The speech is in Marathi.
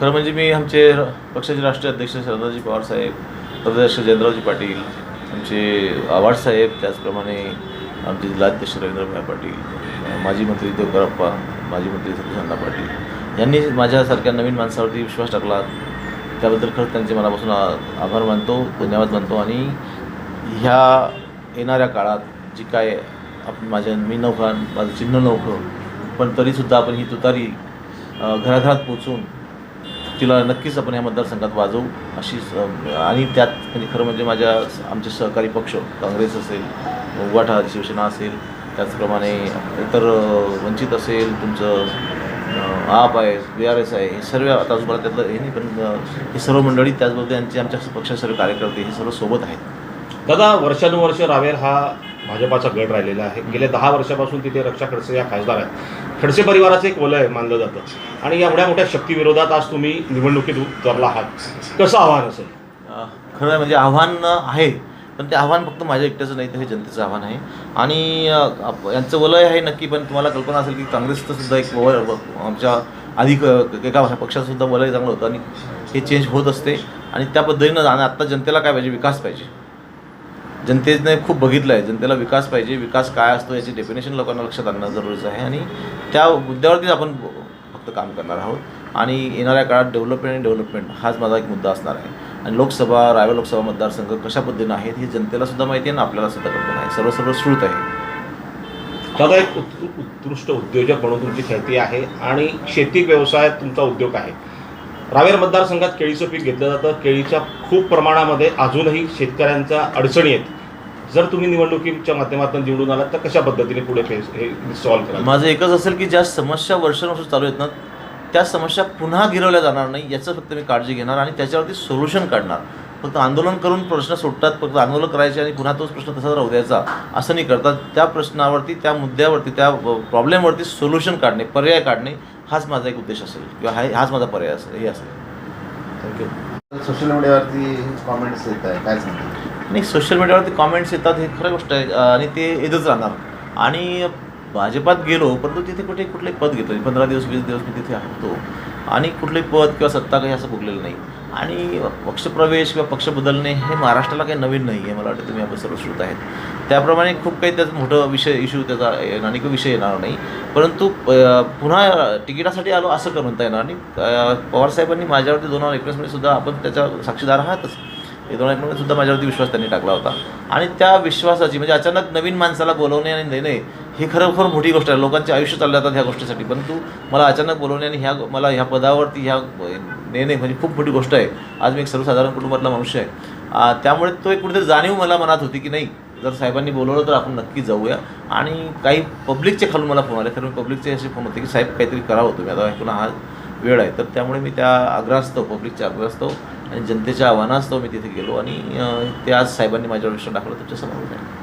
खरं म्हणजे मी आमचे पक्षाचे राष्ट्रीय अध्यक्ष शरदाजी पवार साहेब प्रदेश जयंतरावजी पाटील आमचे आव्हाड साहेब त्याचप्रमाणे आमचे जिल्हाध्यक्ष रवींद्रभाई पाटील माजी मंत्री देवकरप्पा माजी मंत्री सतीश पाटील यांनी माझ्यासारख्या नवीन माणसावरती विश्वास टाकला. त्याबद्दल खरंच त्यांचे मनापासून आभार मानतो धन्यवाद मानतो आणि ह्या येणाऱ्या काळात जी काय आपण माझ्या मी नौका माझं चिन्ह नौकं पण तरीसुद्धा आपण ही तुतारी घराघरात पोचून तिला नक्कीच आपण या मतदारसंघात वाजवू अशी आणि त्यात म्हणजे खरं म्हणजे माझ्या आमचे सहकारी पक्ष काँग्रेस असेल उभाठा शिवसेना असेल त्याचप्रमाणे इतर वंचित असेल तुमचं आप आहे बी आर एस आहे हे सर्व आता मला त्यातलं हे नाही पण हे सर्व मंडळी त्याचबरोबर त्यांचे आमच्या पक्षाचे सर्व कार्यकर्ते हे सर्व सोबत आहेत. दादा वर्षानुवर्ष रावेर हा भाजपाचा गड राहिलेला आहे. गेल्या दहा वर्षापासून तिथे रक्षा खडसे या खासदार आहेत. खडसे परिवाराचं एक वलय मानलं जातं. आणि एवढ्या मोठ्या शक्तीविरोधात आज तुम्ही निवडणुकीत उतरला आहात. कसं आव्हान असेल? खरं म्हणजे आव्हान आहे पण ते आव्हान फक्त माझ्या एकट्याचं नाही तर हे जनतेचं आव्हान आहे. आणि यांचं वलय आहे नक्की पण तुम्हाला कल्पना असेल की काँग्रेसचं सुद्धा एक व आमच्या आधी एका पक्षाचासुद्धा वलय चांगलं होतं आणि हे चेंज होत असते. आणि त्या पद्धतीनं आणि आत्ता जनतेला काय पाहिजे? विकास पाहिजे. जनतेने खूप बघितलं आहे. जनतेला विकास पाहिजे. विकास काय असतो याची डेफिनेशन लोकांना लक्षात आणणं जरुरीचं आहे आणि त्या मुद्द्यावरतीच आपण फक्त काम करणार आहोत. आणि येणाऱ्या काळात डेव्हलपमेंट आणि डेव्हलपमेंट हाच माझा एक मुद्दा असणार आहे. आणि लोकसभा रायगड लोकसभा मतदारसंघ कशा पद्धतीनं आहेत हे जनतेला सुद्धा माहिती आहे आणि आपल्याला सुद्धा कल्पना आहे सर्व सर्व श्रुत आहे. दादा एक उत्- उत्कृष्ट उद्योजक म्हणून तुमची ख्याती आहे आणि शेती व्यवसायात तुमचा उद्योग आहे. रावेर मतदारसंघात केळीचं पीक घेतलं जातं. केळीच्या खूप प्रमाणामध्ये अजूनही शेतकऱ्यांच्या अडचणी आहेत. जर तुम्ही निवडणुकीच्या माध्यमातून निवडून आलात तर कशा पद्धतीने पुढे फेस हे सॉल्व्ह कराल? माझं एकच असेल की ज्या समस्या वर्षानुवर्ष चालू आहेत ना त्या समस्या पुन्हा गिरवल्या जाणार नाही याचं फक्त मी काळजी घेणार आणि त्याच्यावरती सोल्युशन काढणार. फक्त आंदोलन करून प्रश्न सुटतात फक्त आंदोलन करायचे आणि पुन्हा तोच प्रश्न तसाच राहू द्यायचा असं नाही करतात. त्या प्रश्नावरती त्या मुद्द्यावरती त्या प्रॉब्लेमवरती सोल्युशन काढणे पर्याय काढणे हाच माझा एक उद्देश असेल किंवा हा हाच माझा पर्याय असेल हे असेल. थँक्यू सोशल मीडियावरती कॉमेंट्स येत आहे काय सांगता? नाही सोशल मीडियावरती कॉमेंट्स येतात हे खरं गोष्ट आहे. आणि ते येतच राहणार. आणि भाजपात गेलो परंतु तिथे कुठे कुठले पद घेतलं पंधरा दिवस वीस दिवस मी तिथे होतो. आणि कुठले पद किंवा सत्ता काही असं भोगलेलं नाही. आणि पक्षप्रवेश किंवा पक्ष बदलणे हे महाराष्ट्राला काही नवीन नाही आहे मला वाटतं. तुम्ही आपण सर्व श्रोत आहेत. त्याप्रमाणे खूप काही त्याचा मोठं विषय इश्यू त्याचा येणार- आणि काही विषय येणार नाही. परंतु पुन्हा तिकिटासाठी आलो असं करून म्हणता येणार आणि पवारसाहेबांनी माझ्यावरती दोन हजार एकवीसमध्ये सुद्धा आपण त्याच्या साक्षीदार आहातच. हे दोन एक सुद्धा माझ्यावरती विश्वास त्यांनी टाकला होता. आणि त्या विश्वासाची म्हणजे अचानक नवीन माणसाला बोलवणे आणि देणे ही खरोखर मोठी गोष्ट आहे. लोकांचे आयुष्य चालले जातात ह्या गोष्टीसाठी. परंतु मला अचानक बोलवणे आणि ह्या मला ह्या पदावरती ह्या नेणे म्हणजे खूप मोठी गोष्ट आहे. आज मी एक सर्वसाधारण कुटुंबातला मनुष्य आहे. त्यामुळे तो एक कुठेतरी जाणीव मला मनात होती की नाही जर साहेबांनी बोलवलं तर आपण नक्की जाऊया. आणि काही पब्लिकचे खालून मला फोन आले. तर मी पब्लिकचे असे फोन होते की साहेब काहीतरी करावं तुम्ही आता पुन्हा हा वेळ आहे. तर त्यामुळे मी त्या आग्रहास्तव पब्लिकच्या आग्रहास्तव आणि जनतेच्या आव्हानास्तव मी तिथे गेलो आणि ते आज साहेबांनी माझ्यावर विश्वास टाकला. तुमच्यासमोर आहे